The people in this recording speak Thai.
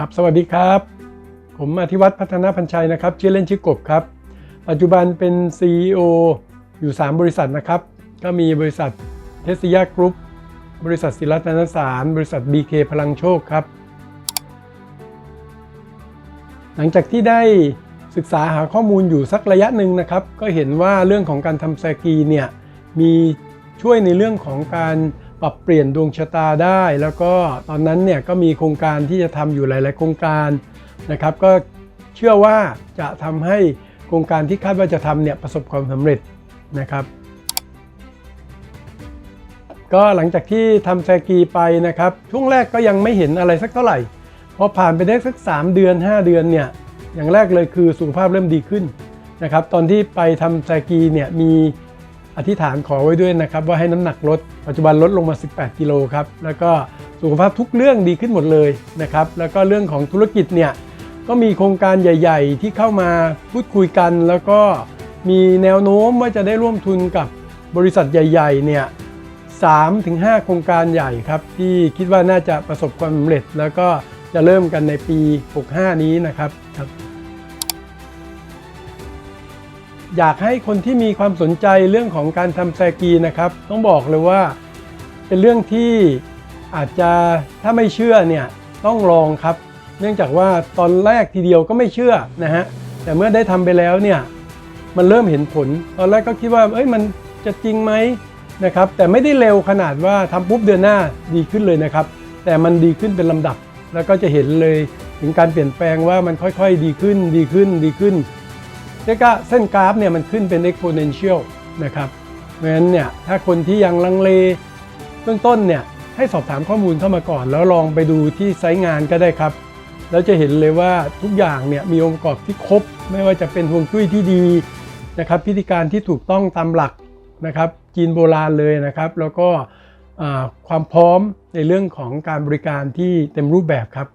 ครับสวัสดีครับ ผมอธิวัฒน์พัฒนาพันชัยนะครับชื่อเล่นชื่อกบครับ ปัจจุบันเป็น CEO อยู่ 3 บริษัทนะครับ ก็มีบริษัทเทสยากรุ๊ปบริษัทศิรัตนสาร บริษัท BK พลังโชคครับ หลังจากที่ได้ศึกษาหาข้อมูลอยู่สักระยะหนึ่งนะครับ ก็เห็นว่าเรื่องของการทำแซกีเนี่ยมีช่วยในเรื่องของการ ปรับเปลี่ยนดวงชะตาได้ แล้วก็ตอนนั้นเนี่ยก็มีโครงการที่จะทำอยู่หลาย ๆ โครงการนะครับ ก็เชื่อว่าจะทำให้โครงการที่คาดว่าจะทำเนี่ยประสบความสำเร็จนะครับ ก็หลังจากที่ทำแซกีไปนะครับ ช่วงแรกก็ยังไม่เห็นอะไรสักเท่าไหร่พอผ่านไปได้สัก 3 เดือน 5 เดือนเนี่ยอย่างแรกเลยคือสุขภาพเริ่มดีขึ้นนะครับ ตอนที่ไปทำแซกีเนี่ยมี อธิษฐานขอไว้ด้วยนะครับว่าให้น้ำหนักลดปัจจุบันลดลงมา 18 กิโลครับแล้วก็สุขภาพทุกเรื่องดีขึ้นหมดเลยนะครับแล้วก็เรื่องของธุรกิจเนี่ยก็มีโครงการใหญ่ ๆ ที่เข้ามาพูดคุยกัน แล้วก็มีแนวโน้มว่าจะได้ร่วมทุนกับบริษัทใหญ่ ๆ เนี่ย3ถึง5โครงการใหญ่ครับ ที่คิดว่าน่าจะประสบความสำเร็จ แล้วก็จะเริ่มกันในปี 65 นี้นะครับครับ อยากให้คนที่มีความสนใจเรื่องของการทำแซกีนะครับ ต้องบอกเลยว่า เป็นเรื่องที่อาจจะถ้าไม่เชื่อเนี่ยต้องลองครับ เนื่องจากว่าตอนแรกทีเดียวก็ไม่เชื่อนะฮะแต่เมื่อได้ทำไปแล้วเนี่ยมันเริ่มเห็นผล ตอนแรกก็คิดว่าเอ้ยมันจะจริงไหมนะครับแต่ไม่ได้เร็วขนาดว่าทำปุ๊บเดือนหน้าดีขึ้นเลยนะครับ แต่มันดีขึ้นเป็นลำดับ แล้วก็จะเห็นเลยถึงการเปลี่ยนแปลงว่ามันค่อยๆ ดีขึ้นดีขึ้นดีขึ้น แล้วก็เส้นกราฟเนี่ยมันขึ้นเป็น exponential นะครับเพราะฉะนั้นเนี่ยถ้าคนที่ยังลังเลเบื้องต้นเนี่ยให้สอบถามข้อมูลเข้ามาก่อน แล้วลองไปดูที่ไซต์งานก็ได้ครับ แล้วจะเห็นเลยว่าทุกอย่างเนี่ยมีองค์ประกอบที่ครบ ไม่ว่าจะเป็นห่วงจุ้ยที่ดีนะครับพิธีการที่ถูกต้องตามหลักนะครับจีนโบราณเลยนะครับ แล้วก็ความพร้อมในเรื่องของการบริการที่เต็มรูปแบบครับ